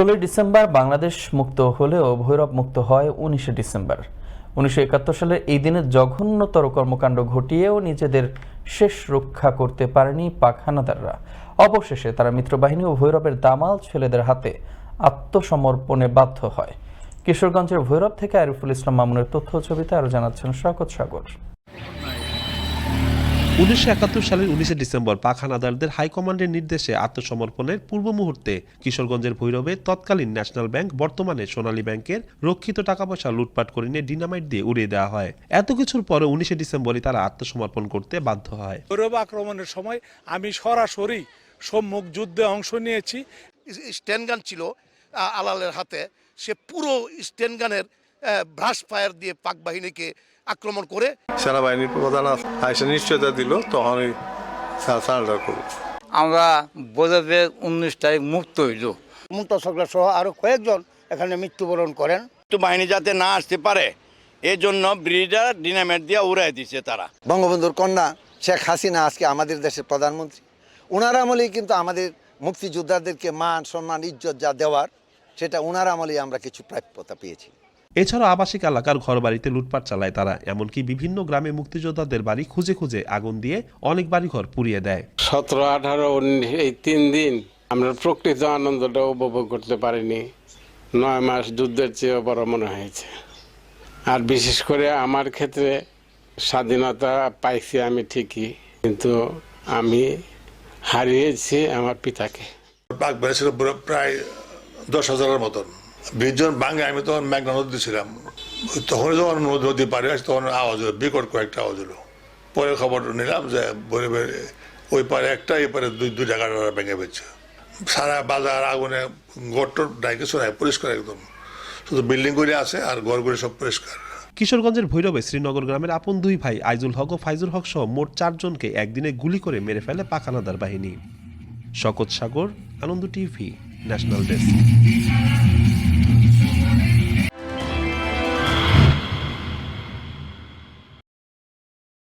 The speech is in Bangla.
ষোলোই ডিসেম্বর বাংলাদেশ মুক্ত হলেও ভৈরব মুক্ত হয় উনিশে ডিসেম্বর। উনিশশো একাত্তর সালে এই দিনে জঘন্যতর কর্মকাণ্ড ঘটিয়েও নিজেদের শেষ রক্ষা করতে পারেনি পাক হানাদাররা। অবশেষে তারা মিত্রবাহিনী ও ভৈরবের দামাল ছেলেদের হাতে আত্মসমর্পণে বাধ্য হয়। কিশোরগঞ্জের ভৈরব থেকে আরিফুল ইসলাম মামুনের তথ্য ছবিতে আরও জানাচ্ছেন শকত সাগর। উনিশশো একাত্তর সালের উনিশে ডিসেম্বর পাক হানাদারদের হাইকমান্ডের নির্দেশে আত্মসমর্পণের পূর্ব মুহূর্তে কিশোরগঞ্জের ভৈরবে তৎকালীন ন্যাশনাল ব্যাংক বর্তমানে সোনালী ব্যাংকের রক্ষিত টাকা পয়সা লুটপাট করে নিয়ে ডিনামাইট দিয়ে উড়িয়ে দেওয়া হয়। এত কিছুর পরে উনিশে ডিসেম্বরই তারা আত্মসমর্পণ করতে বাধ্য হয়। ভৈরব আক্রমণের সময় আমি সরাসরি সম্মুখ যুদ্ধে অংশ নিয়েছি। স্ট্যান্ড গান ছিল আলালের হাতে। সে পুরো স্ট্যান্ড গানের ব্রাশ ফায়ার দিয়ে পাক বাহিনীকে আক্রমণ করে সেনাবাহিনীর প্রধান আইসা নিশ্চয়তা দিল তখনই সারেন্ডার আমরা বোঝাতে উনিশ তারিখ মুক্ত হইল। মুক্তাসকরা সহ আরও কয়েকজন এখানে মৃত্যুবরণ করেন। মৃত্যু বাহিনী যাতে না আসতে পারে এই জন্য ব্রিডার ডিনামেট দিয়ে উড়াই দিচ্ছে তারা। বঙ্গবন্ধুর কন্যা শেখ হাসিনা আজকে আমাদের দেশের প্রধানমন্ত্রী। ওনার আমলেই কিন্তু আমাদের মুক্তিযোদ্ধাদেরকে মান সম্মান ইজ্জত যা দেওয়ার সেটা ওনার আমলেই আমরা কিছু প্রাপ্যতা পেয়েছি। এছাড়া আবাসিক এলাকার ঘরবাড়িতে লুটপাট চালায় তারা এমনকি বিভিন্ন গ্রামে মুক্তিযোদ্ধাদের বাড়ি খুঁজে খুঁজে আগুন দিয়ে অনেক বাড়িঘর পুড়িয়ে দেয়। সতেরো আঠারো উনিশ এই তিন দিন আমরা প্রকৃত আনন্দটা উপভোগ করতে পারিনি। নয় মাস যুদ্ধের চেয়েও বড় মনে হয়েছে। আর বিশেষ করে আমার ক্ষেত্রে স্বাধীনতা পাইছি আমি ঠিকই কিন্তু আমি হারিয়েছি আমার পিতাকে। বেড়েছিল প্রায় দশ হাজারের মতন। বিশজন বাঙে আমি তখন মেঘনা নদী ছিলাম। তখন যখন নদী পারে আসে, তখন আওয়াজ হলো, বিকট কয়েকটা আওয়াজ হলো। পরে খবর নিলাম যে, বলে ওই পারে একটা, এই পারে দুই দুই টাকা ভেঙে পেয়েছে সারা বাজার আগুনে গট্টর নাই কিছু নাই পরিষ্কার একদম। শুধু বিল্ডিং করে আছে আর ঘরগুলি সব পরিষ্কার। কিশোরগঞ্জের ভৈরবে শ্রীনগর গ্রামের আপন দুই ভাই, আইজুল হক ও ফাইজুল হক সহ মোট চারজনকে একদিনে গুলি করে মেরে ফেলে পাকানাদার বাহিনী। শকত Sagar, Ananda TV, national desk.